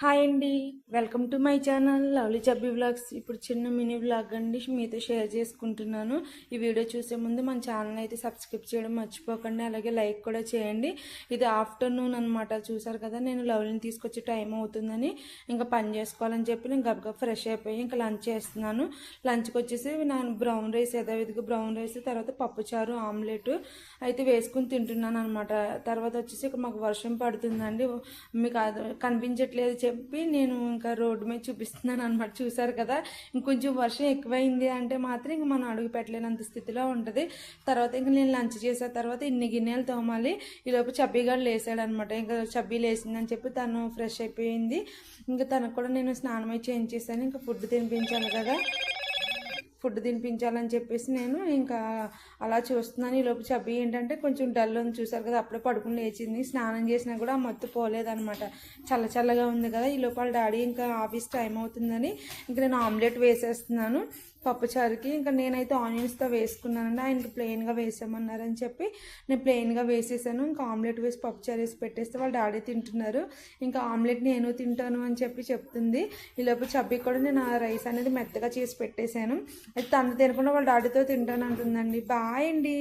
Hi అండి. Welcome to my channel lovely chubby vlogs. ఇప్పుడు చిన్న మినీ వ్లాగ్ అండి. మీతో షేర్ చేసుకుంటున్నాను. ఈ వీడియో చూసే ముందు మన ఛానల్ అయితే సబ్స్క్రైబ్ చేయడం మర్చిపోకండి. అలాగే లైక్ కూడా చేయండి. ఇది ఆఫ్టర్నూన్ అనమాట చూసారు కదా నేను లవ్లీని తీసుకొచ్చి టైం అవుతుందని. ఇంకా పని చేసుకోవాలని చెప్పి నేను గబగబ ఫ్రెష్ అయిపోయి ఇంకా లంచ్ చేస్తున్నాను. లంచ్కి వచ్చేసి నేను బ్రౌన్ రైస్ యథావిధిగా బ్రౌన్ రైస్ తర్వాత పప్పుచారు ఆమ్లెట్ అయితే వేసుకుని తింటున్నాను అనమాట తర్వాత వచ్చేసి మాకు వర్షం పడుతుందండి. మీకు అది కనిపించట్లేదు చెప్పి నేను ఇంకా రోడ్డు మీద చూపిస్తున్నాను అనమాట చూసారు కదా? ఇంకొంచెం వర్షం ఎక్కువైంది అంటే మాత్రం ఇంక మనం అడుగు పెట్టలేనంత స్థితిలో ఉంటుంది. తర్వాత ఇంకా నేను లంచ్ చేసిన తర్వాత ఇన్ని గిన్నెలు తోమాలి. ఈలోపు చబ్బీగాడు లేసాడు అనమాట ఇంకా చబ్బీ లేసిందని చెప్పి తను ఫ్రెష్ అయిపోయింది. ఇంకా తనకు కూడా నేను స్నానం అయి చేయించేసాను. ఇంకా ఫుడ్ తినిపించాలి కదా? ఫుడ్ తినిపించాలని చెప్పేసి నేను ఇంకా అలా చూస్తున్నాను. ఈ లోపు చబ్బి ఏంటంటే కొంచెం డల్ ఉంది. చూసారు కదా అప్పుడే పడుకుని లేచింది. స్నానం చేసినా కూడా ఆ మత్తు పోలేదనమాట చల్ల చల్లగా ఉంది కదా ఈ లోపు వాళ్ళ డాడీ ఇంకా ఆఫీస్ టైం అవుతుందని ఇంకా నేను ఆమ్లెట్ వేసేస్తున్నాను పప్పుచారుకి ఇంకా నేనైతే ఆనియన్స్తో వేసుకున్నానండి. ఆయనకి ప్లెయిన్గా వేసామన్నారని చెప్పి నేను ప్లెయిన్గా వేసేసాను. ఇంకా ఆమ్లెట్ వేసి పప్పుచారు వేసి పెట్టేస్తే వాళ్ళ డాడీ తింటున్నారు. ఇంకా ఆమ్లెట్ నేను తింటాను అని చెప్పి చెప్తుంది. ఈలోపు చబ్బి కూడా నేను ఆ రైస్ అనేది మెత్తగా చేసి పెట్టేశాను. అయితే తను తినకుండా వాళ్ళ డాడీతో తింటానంటుందండి. బాయ్ అండి.